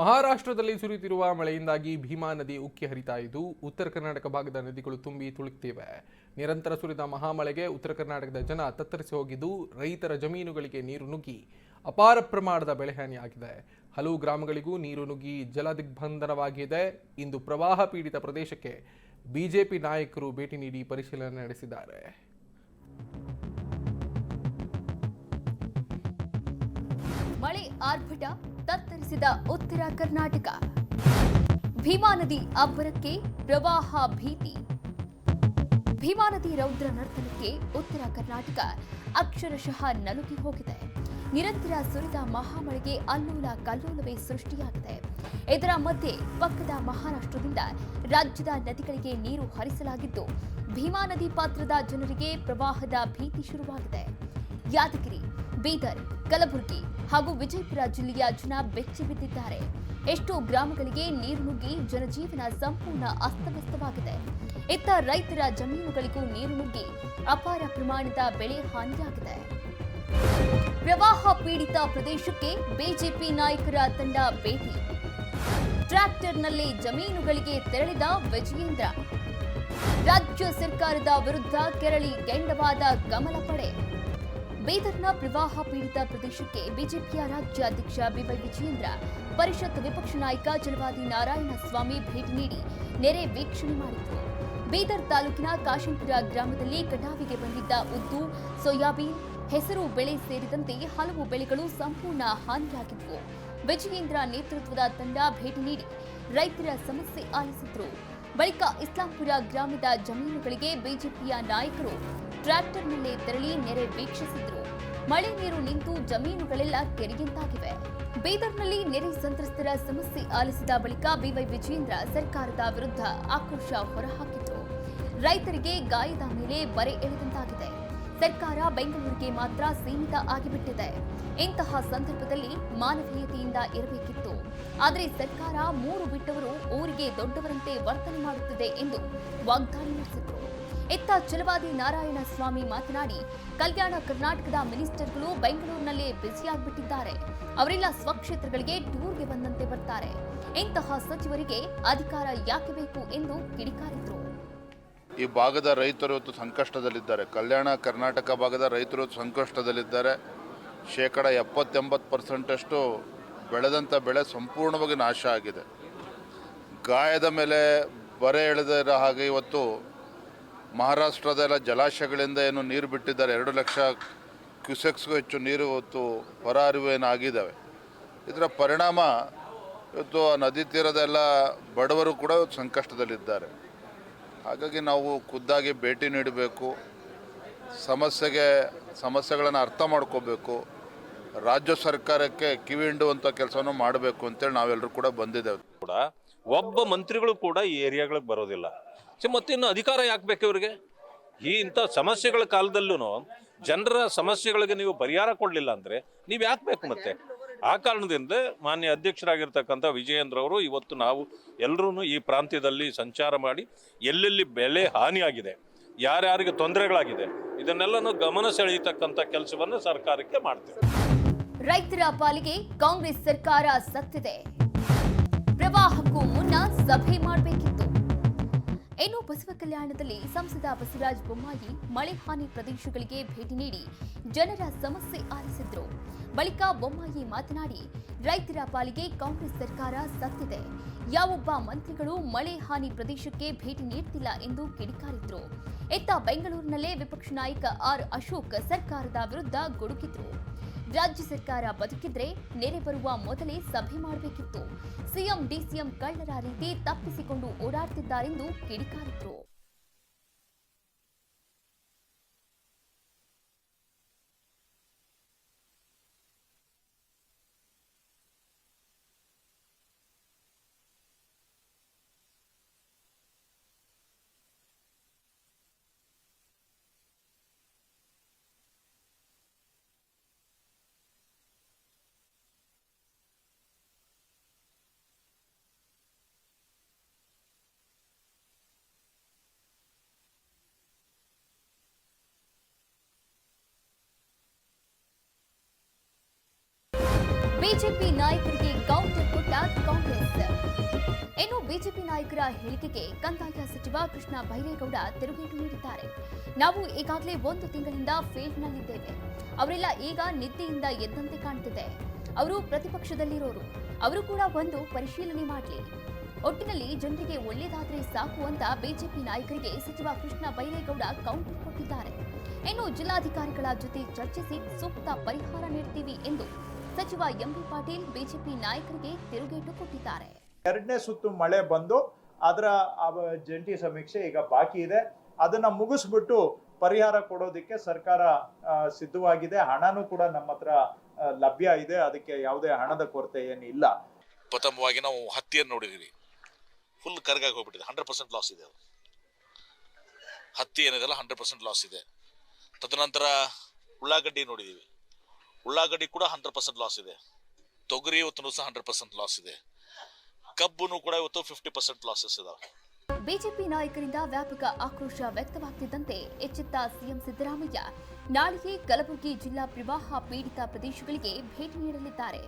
ಮಹಾರಾಷ್ಟ್ರದಲ್ಲಿ ಸುರಿಯುತ್ತಿರುವ ಮಳೆಯಿಂದಾಗಿ ಭೀಮಾ ನದಿ ಉಕ್ಕಿ ಹರಿತಾ ಇದ್ದು, ಉತ್ತರ ಕರ್ನಾಟಕ ಭಾಗದ ನದಿಗಳು ತುಂಬಿ ತುಳುಕ್ತಿವೆ. ನಿರಂತರ ಸುರಿದ ಮಹಾಮಳೆಗೆ ಉತ್ತರ ಕರ್ನಾಟಕದ ಜನ ತತ್ತರಿಸಿ ಹೋಗಿದ್ದು, ರೈತರ ಜಮೀನುಗಳಿಗೆ ನೀರು ನುಗ್ಗಿ ಅಪಾರ ಪ್ರಮಾಣದ ಬೆಳೆಹಾನಿಯಾಗಿದೆ ಹಲವು ಗ್ರಾಮಗಳಿಗೂ ನೀರು ನುಗ್ಗಿ ಜಲ ದಿಗ್ಬಂಧನವಾಗಿದೆ ಇಂದು ಪ್ರವಾಹ ಪೀಡಿತ ಪ್ರದೇಶಕ್ಕೆ ಬಿಜೆಪಿ ನಾಯಕರು ಭೇಟಿ ನೀಡಿ ಪರಿಶೀಲನೆ ನಡೆಸಿದ್ದಾರೆ. ಮಳೆ ಆರ್ಭಟ ತತ್ತರಿಸಿದ ಉತ್ತರ ಕರ್ನಾಟಕ. ಭೀಮಾ ನದಿ ಅಬ್ಬರಕ್ಕೆ ಪ್ರವಾಹ ಭೀತಿ. ಭೀಮಾ ನದಿ ರೌದ್ರ ನರ್ತನಕ್ಕೆ ಉತ್ತರ ಕರ್ನಾಟಕ. ಅಕ್ಷರಶಃ ನಲುಗಿ ಹೋಗಿದೆ. ನಿರಂತರ ಸುರಿದ ಮಹಾಮಳೆಗೆ ಅಲ್ಲೋಲ ಕಲ್ಲೋಲವೇ ಸೃಷ್ಟಿಯಾಗಿದೆ. ಇದರ ಮಧ್ಯೆ ಪಕ್ಕದ ಮಹಾರಾಷ್ಟ್ರದಿಂದ ರಾಜ್ಯದ ನದಿಗಳಿಗೆ ನೀರು ಹರಿಸಲಾಗಿದ್ದು, ಭೀಮಾ ನದಿ ಪಾತ್ರದ ಜನರಿಗೆ ಪ್ರವಾಹದ ಭೀತಿ ಶುರುವಾಗಿದೆ. ಯಾದಗಿರಿ, ಬೀದರ್, ಕಲಬುರಗಿ ಹಾಗೂ ವಿಜಯಪುರ ಜಿಲ್ಲೆಯ ಜನ ಬೆಚ್ಚಿ ಬಿದ್ದಿದ್ದಾರೆ. ಎಷ್ಟೋ ಗ್ರಾಮಗಳಿಗೆ ನೀರು ನುಗ್ಗಿ ಜನಜೀವನ ಸಂಪೂರ್ಣ ಅಸ್ತವ್ಯಸ್ತವಾಗಿದೆ. ಇತ್ತ ರೈತರ ಜಮೀನುಗಳಿಗೂ ನೀರು ನುಗ್ಗಿ ಅಪಾರ ಪ್ರಮಾಣದ ಬೆಳೆ ಹಾನಿಯಾಗಿದೆ. ಪ್ರವಾಹ ಪೀಡಿತ ಪ್ರದೇಶಕ್ಕೆ ಬಿಜೆಪಿ ನಾಯಕರ ತಂಡ ಭೇಟಿ. ಟ್ರ್ಯಾಕ್ಟರ್ನಲ್ಲಿ ಜಮೀನುಗಳಿಗೆ ತೆರಳಿದ ವಿಜಯೇಂದ್ರ. ರಾಜ್ಯ ಸರ್ಕಾರದ ವಿರುದ್ಧ ಕೆರಳಿ ಕೆಂಡವಾದ ಕಮಲ ಪಡೆ. ಬೀದರ್ನ ಪ್ರವಾಹ ಪೀಡಿತ ಪ್ರದೇಶಕ್ಕೆ ಬಿಜೆಪಿಯ ರಾಜ್ಯಾಧ್ಯಕ್ಷ ಬಿವೈ ವಿಜಯೇಂದ್ರ, ಪರಿಷತ್ ವಿಪಕ್ಷ ನಾಯಕ ಜಲವಾದಿ ನಾರಾಯಣ ಸ್ವಾಮಿ ಭೇಟಿ ನೀಡಿ ನೆರೆ ವೀಕ್ಷಣೆ ಮಾಡಿದರು. ಬೀದರ್ ತಾಲೂಕಿನ ಕಾಶಂಪುರ ಗ್ರಾಮದಲ್ಲಿ ಕಟಾವಿಗೆ ಬಂದಿದ್ದ ಉದ್ದು, ಸೋಯಾಬೀನ್, ಹೆಸರು ಬೆಳೆ ಸೇರಿದಂತೆ ಹಲವು ಬೆಳೆಗಳು ಸಂಪೂರ್ಣ ಹಾನಿಯಾಗಿದ್ದವು ವಿಜಯೇಂದ್ರ ನೇತೃತ್ವದ ತಂಡ ಭೇಟಿ ನೀಡಿ ರೈತರ ಸಮಸ್ಯೆ ಆಲಿಸಿದ್ರು. ಬಳಿಕ ಇಸ್ಲಾಂಪುರ ಗ್ರಾಮದ ಜಮೀನುಗಳಿಗೆ ಬಿಜೆಪಿಯ ನಾಯಕರು ಟ್ರ್ಯಾಕ್ಟರ್ನಲ್ಲೇ ತೆರಳಿ ನೆರೆ ವೀಕ್ಷಿಸಿದ್ರು. ಮಳೆ ನೀರು ನಿಂತು ಜಮೀನುಗಳೆಲ್ಲ ಕೆರೆಯಂತಾಗಿವೆ. ಬೀದರ್ನಲ್ಲಿ ನೆರೆ ಸಂತ್ರಸ್ತರ ಸಮಸ್ಯೆ ಆಲಿಸಿದ ಬಳಿಕ ಬಿವೈ ವಿಜೇಂದ್ರ ಸರ್ಕಾರದ ವಿರುದ್ಧ ಆಕ್ರೋಶ ಹೊರಹಾಕಿದ್ರು ರೈತರಿಗೆ ಗಾಯದ ಮೇಲೆ ಬರೆ ಎಳೆದಂತಾಗಿದೆ. ಸರ್ಕಾರ ಬೆಂಗಳೂರಿಗೆ ಮಾತ್ರ ಸೀಮಿತ ಆಗಿಬಿಟ್ಟಿದೆ. ಇಂತಹ ಸಂದರ್ಭದಲ್ಲಿ ಮಾನವೀಯತೆಯಿಂದ ಇರಬೇಕಿತ್ತು. ಆದರೆ ಸರ್ಕಾರ ಮೂರು ಬಿಟ್ಟವರು ಊರಿಗೆ ದೊಡ್ಡವರಂತೆ ವರ್ತನೆ ಮಾಡುತ್ತಿದೆ ಎಂದು ವಾಗ್ದಾಳಿ ನಡೆಸಿದರು. ಇತ್ತ ಚಲವಾದಿ ನಾರಾಯಣ ಸ್ವಾಮಿ ಮಾತನಾಡಿ, ಕಲ್ಯಾಣ ಕರ್ನಾಟಕದ ಮಿನಿಸ್ಟರ್ಗಳು ಬೆಂಗಳೂರಿನಲ್ಲೇ ಬ್ಯುಸಿಯಾಗಿಬಿಟ್ಟಿದ್ದಾರೆ. ಅವರೆಲ್ಲ ಸ್ವಕ್ಷೇತ್ರಗಳಿಗೆ ಟೂರ್ಗೆ ಬಂದಂತೆ ಬರ್ತಾರೆ. ಇಂತಹ ಸಚಿವರಿಗೆ ಅಧಿಕಾರ ಯಾಕೆ ಬೇಕು ಎಂದು ಕಿಡಿಕಾರಿದ್ರು. ಈ ಭಾಗದ ರೈತರು ಇವತ್ತು ಸಂಕಷ್ಟದಲ್ಲಿದ್ದಾರೆ. ಕಲ್ಯಾಣ ಕರ್ನಾಟಕ ಭಾಗದ ರೈತರು ಸಂಕಷ್ಟದಲ್ಲಿದ್ದಾರೆ. ಶೇಕಡ ಎಪ್ಪತ್ತೆಂಬತ್ತು ಪರ್ಸೆಂಟಷ್ಟು ಬೆಳೆದಂಥ ಬೆಳೆ ಸಂಪೂರ್ಣವಾಗಿ ನಾಶ ಆಗಿದೆ. ಗಾಯದ ಮೇಲೆ ಬರೆ ಎಳೆದಿರೋ ಹಾಗೆ ಇವತ್ತು ಮಹಾರಾಷ್ಟ್ರದ ಜಲಾಶಯಗಳಿಂದ ಏನು ನೀರು ಬಿಟ್ಟಿದ್ದಾರೆ. ಎರಡು ಲಕ್ಷ ಕ್ಯೂಸೆಕ್ಸ್ಗೂ ಹೆಚ್ಚು ನೀರು ಇವತ್ತು ಹೊರ ಅರಿವೇನು ಇದರ ಪರಿಣಾಮ ಇವತ್ತು ಆ ನದಿ ತೀರದೆಲ್ಲ ಬಡವರು ಕೂಡ ಸಂಕಷ್ಟದಲ್ಲಿದ್ದಾರೆ. ಹಾಗಾಗಿ ನಾವು ಖುದ್ದಾಗಿ ಭೇಟಿ ನೀಡಬೇಕು. ಸಮಸ್ಯೆಗೆ ಸಮಸ್ಯೆಗಳನ್ನು ಅರ್ಥ ಮಾಡ್ಕೋಬೇಕು. ರಾಜ್ಯ ಸರ್ಕಾರಕ್ಕೆ ಕಿವಿ ಕೆಲಸವನ್ನು ಮಾಡಬೇಕು ಅಂತೇಳಿ ನಾವೆಲ್ಲರೂ ಕೂಡ ಬಂದಿದ್ದೇವೆ. ಕೂಡ ಒಬ್ಬ ಮಂತ್ರಿಗಳು ಕೂಡ ಈ ಏರಿಯಾಗಳಿಗೆ ಬರೋದಿಲ್ಲ. ಸೊ ಮತ್ತಿನ್ನು ಅಧಿಕಾರ ಯಾಕೆ ಬೇಕು ಇವರಿಗೆ? ಈ ಇಂಥ ಸಮಸ್ಯೆಗಳ ಕಾಲದಲ್ಲೂ ಜನರ ಸಮಸ್ಯೆಗಳಿಗೆ ನೀವು ಪರಿಹಾರ ಕೊಡಲಿಲ್ಲ ಅಂದರೆ ನೀವು ಯಾಕೆ ಬೇಕು ಮತ್ತೆ? ಆ ಕಾರಣದಿಂದ ಮಾನ್ಯ ಅಧ್ಯಕ್ಷರಾಗಿರ್ತಕ್ಕಂಥ ವಿಜಯೇಂದ್ರ ಅವರು ಇವತ್ತು ನಾವು ಎಲ್ಲರೂ ಈ ಪ್ರಾಂತ್ಯದಲ್ಲಿ ಸಂಚಾರ ಮಾಡಿ ಎಲ್ಲೆಲ್ಲಿ ಬೆಳೆ ಹಾನಿಯಾಗಿದೆ, ಯಾರ್ಯಾರಿಗೆ ತೊಂದರೆಗಳಾಗಿದೆ, ಇದನ್ನೆಲ್ಲನೂ ಗಮನ ಸೆಳೆಯತಕ್ಕಂಥ ಕೆಲಸವನ್ನು ಸರ್ಕಾರಕ್ಕೆ ಮಾಡ್ತೀವಿ. ರೈತರ ಪಾಲಿಗೆ ಕಾಂಗ್ರೆಸ್ ಸರ್ಕಾರ ಸತ್ತಿದೆ. ಪ್ರವಾಹಕ್ಕೂ ಮುನ್ನ ಸಭೆ ಮಾಡಬೇಕಿತ್ತು. ಇನ್ನು ಬಸವ ಕಲ್ಯಾಣದಲ್ಲಿ ಸಂಸದ ಬಸವರಾಜ ಬೊಮ್ಮಾಯಿ ಮಳೆ ಹಾನಿ ಪ್ರದೇಶಗಳಿಗೆ ಭೇಟಿ ನೀಡಿ ಜನರ ಸಮಸ್ಯೆ ಆಲಿಸಿದ್ರು. ಬಳಿಕ ಬೊಮ್ಮಾಯಿ ಮಾತನಾಡಿ, ರೈತರ ಪಾಲಿಗೆ ಕಾಂಗ್ರೆಸ್ ಸರ್ಕಾರ ಸತ್ತಿದೆ. ಯಾವೊಬ್ಬ ಮಂತ್ರಿಗಳು ಮಳೆ ಹಾನಿ ಪ್ರದೇಶಕ್ಕೆ ಭೇಟಿ ನೀಡ್ತಿಲ್ಲ ಎಂದು ಕಿಡಿಕಾರಿದ್ರು. ಇತ್ತ ಬೆಂಗಳೂರಿನಲ್ಲೇ ವಿಪಕ್ಷ ನಾಯಕ ಆರ್ ಅಶೋಕ್ ಸರ್ಕಾರದ ವಿರುದ್ಧ ಗುಡುಗಿದ್ರು ರಾಜ್ಯ ಸರ್ಕಾರ ಬದುಕಿದ್ರೆ ನೆರೆ ಬರುವ ಮೊದಲೇ ಸಭೆ ಮಾಡಬೇಕಿತ್ತು. ಸಿಎಂ, ಡಿಸಿಎಂ ಕಳ್ಳರ ರೀತಿ ತಪ್ಪಿಸಿಕೊಂಡು ಓಡಾಡ್ತಿದ್ದಾರೆಂದು ಕಿಡಿಕಾರಿದ್ರು. ಬಿಜೆಪಿ ನಾಯಕರಿಗೆ ಕೌಂಟರ್ ಕೊಟ್ಟ ಕಾಂಗ್ರೆಸ್. ನಾಯಕರ ಹೇಳಿಕೆಗೆ ಕಂದಾಯ ಸಚಿವ ಕೃಷ್ಣ ಬೈರೇಗೌಡ ತಿರುಗೇಟು ನೀಡಿದ್ದಾರೆ. ನಾವು ಈಗಾಗಲೇ ಒಂದು ತಿಂಗಳಿಂದ ಫೀಲ್ಡ್ನಲ್ಲಿದ್ದೇವೆ. ಅವರೆಲ್ಲ ಈಗ ನಿದ್ದೆಯಿಂದ ಎದ್ದಂತೆ ಕಾಣ್ತಿದೆ. ಅವರು ಪ್ರತಿಪಕ್ಷದಲ್ಲಿರೋರು. ಅವರು ಕೂಡ ಒಂದು ಪರಿಶೀಲನೆ ಮಾಡಲಿ. ಒಟ್ಟಿನಲ್ಲಿ ಜನರಿಗೆ ಒಳ್ಳೆಯದಾದ್ರೆ ಸಾಕು ಅಂತ ಬಿಜೆಪಿ ನಾಯಕರಿಗೆ ಸಚಿವ ಕೃಷ್ಣ ಬೈರೇಗೌಡ ಕೌಂಟರ್ ಕೊಟ್ಟಿದ್ದಾರೆ. ಇನ್ನು ಜಿಲ್ಲಾಧಿಕಾರಿಗಳ ಜೊತೆ ಚರ್ಚಿಸಿ ಸೂಕ್ತ ಪರಿಹಾರ ನೀಡ್ತೀವಿ ಎಂದು ಸಚಿವ ಎಂಬಿ ಪಾಟೀಲ್ ಬಿಜೆಪಿ ನಾಯಕರಿಗೆ ತಿರುಗೇಟು ಕೊಟ್ಟಿದ್ದಾರೆ. ಎರಡನೇ ಸುತ್ತು ಮಳೆ ಬಂದು ಅದರ ಜಂಟಿ ಸಮೀಕ್ಷೆ ಈಗ ಬಾಕಿ ಇದೆ. ಅದನ್ನ ಮುಗಿಸ್ಬಿಟ್ಟು ಪರಿಹಾರ ಕೊಡೋದಕ್ಕೆ ಸರ್ಕಾರ ಸಿದ್ಧವಾಗಿದೆ. ಹಣನೂ ಕೂಡ ನಮ್ಮ ಹತ್ರ ಲಭ್ಯ ಇದೆ. ಅದಕ್ಕೆ ಯಾವುದೇ ಹಣದ ಕೊರತೆ ಏನಿಲ್ಲ. ಪ್ರಥಮವಾಗಿ ನಾವು ಹತ್ತಿಯನ್ನು ನೋಡಿದೀವಿ ಫುಲ್ ಕರ್ಗಾಗಿ ಹೋಗ್ಬಿಟ್ಟಿದೆ. ಹಂಡ್ರೆಡ್ ಪರ್ಸೆಂಟ್ ಲಾಸ್ ಇದೆ ಅದು. ಹತ್ತಿ ಏನಿದೆಲ್ಲ ಹಂಡ್ರೆಡ್ ಪರ್ಸೆಂಟ್ ಲಾಸ್ ಇದೆ. ತದನಂತರ ಉಳ್ಳಾಗಡ್ಡಿ ನೋಡಿದೀವಿ ಉಳ್ಳಾಗಡ್ಡಿ ಕೂಡ ಹಂಡ್ರೆಡ್ ಪರ್ಸೆಂಟ್ ಲಾಸ್ ಇದೆ. ತೊಗರಿ ಇವತ್ತು ಸಹ ಹಂಡ್ರೆಡ್ ಪರ್ಸೆಂಟ್ ಲಾಸ್ ಇದೆ. ಕಬ್ಬುನು ಕೂಡ ಇವತ್ತು ಫಿಫ್ಟಿ ಪರ್ಸೆಂಟ್ ಲಾಸಸ್ ಇದಾವೆ. ಬಿಜೆಪಿ ನಾಯಕರಿಂದ ವ್ಯಾಪಕ ಆಕ್ರೋಶ ವ್ಯಕ್ತವಾಗ್ತಿದ್ದಂತೆ ಎಚ್ಚೆತ್ತ ಸಿಎಂ ಸಿದ್ದರಾಮಯ್ಯ ನಾಳೆಯೇ ಕಲಬುರಗಿ ಜಿಲ್ಲಾ ಪ್ರವಾಹ ಪೀಡಿತ ಪ್ರದೇಶಗಳಿಗೆ ಭೇಟಿ ನೀಡಲಿದ್ದಾರೆ.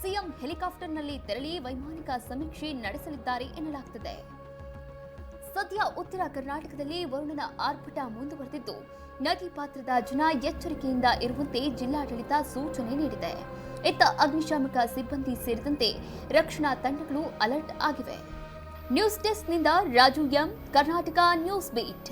ಸಿಎಂ ಹೆಲಿಕಾಪ್ಟರ್ನಲ್ಲಿ ತೆರಳಿ ವೈಮಾನಿಕ ಸಮೀಕ್ಷೆ ನಡೆಸಲಿದ್ದಾರೆ ಎನ್ನಲಾಗ್ತಿದೆ. ಸದ್ಯ ಉತ್ತರ ಕರ್ನಾಟಕದಲ್ಲಿ ವರುಣನ ಆರ್ಭಟ ಮುಂದುವರೆದಿದ್ದು ನದಿ ಪಾತ್ರದ ಜನ ಎಚ್ಚರಿಕೆಯಿಂದ ಇರುವಂತೆ ಜಿಲ್ಲಾಡಳಿತ ಸೂಚನೆ ನೀಡಿದೆ. ಇತ್ತ ಅಗ್ನಿಶಾಮಕ ಸಿಬ್ಬಂದಿ ಸೇರಿದಂತೆ ರಕ್ಷಣಾ ತಂಡಗಳು ಅಲರ್ಟ್ ಆಗಿವೆ. News ಡೆಸ್ಕ್ನಿಂದ Raju M, Karnataka news beat.